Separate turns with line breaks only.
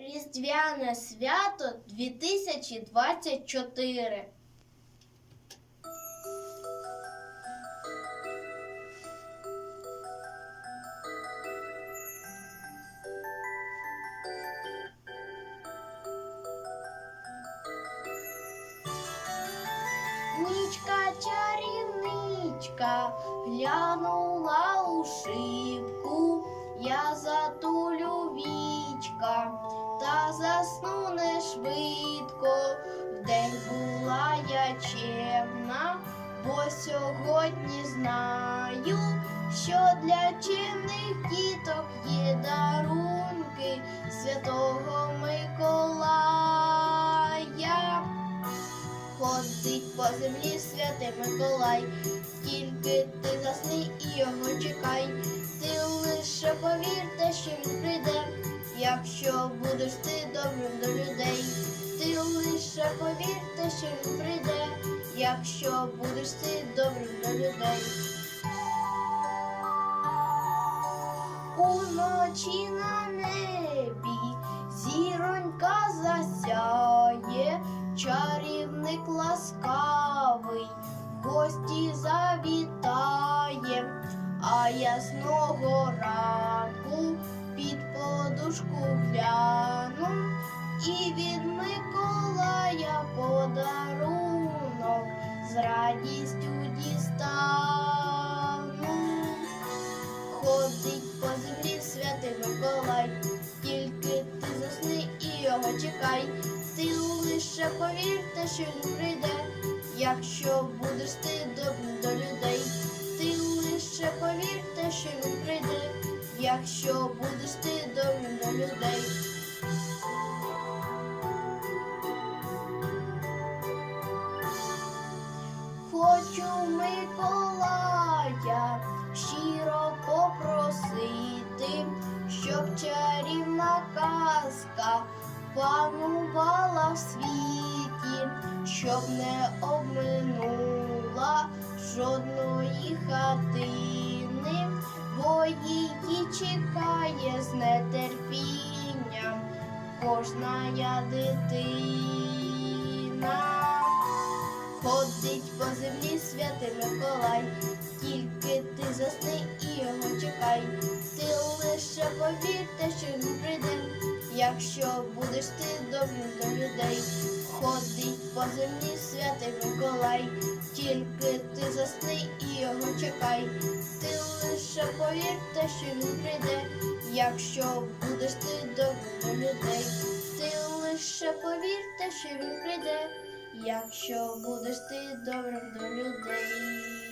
Різдвяне свято 2024. Нічка чарівничка глянула у шибку, я затулю засну не швидко. Вдень була я чемна, бо сьогодні знаю, що для чемних діток є дарунки Святого Миколая. Ходить по землі святий Миколай, тільки ти засни і його чекай. Ти лише повірте, що він прийде, якщо будеш ти добрим до людей. Ти лише повірте, що він прийде, якщо будеш ти добрим до людей. Уночі на небі зіронька засяє, чарівник ласкавий, гості завітає, а ясного ранку під Ходить по землі святий Миколай, тільки ти засни і його чекай. Ти лише повірте, що він прийде, якщо будеш ти добрим до людей. Ти лише повірте, що він прийде, якщо будеш ти добрим до людей. Панувала в світі, щоб не обминула жодної хатини, бо її чекає з нетерпінням кожна дитина. Ходить по землі святий Миколай, тільки ти засни і його чекай. Ти лише повірте, що він прийде, якщо будеш ти добрим до людей. Ходить по землі святий Миколай, тільки ти засни і його чекай. Ти лише повірте, що він прийде, якщо будеш ти добрим до людей. Ти лише повірте, що він прийде. Якщо будеш ти добрим до людей.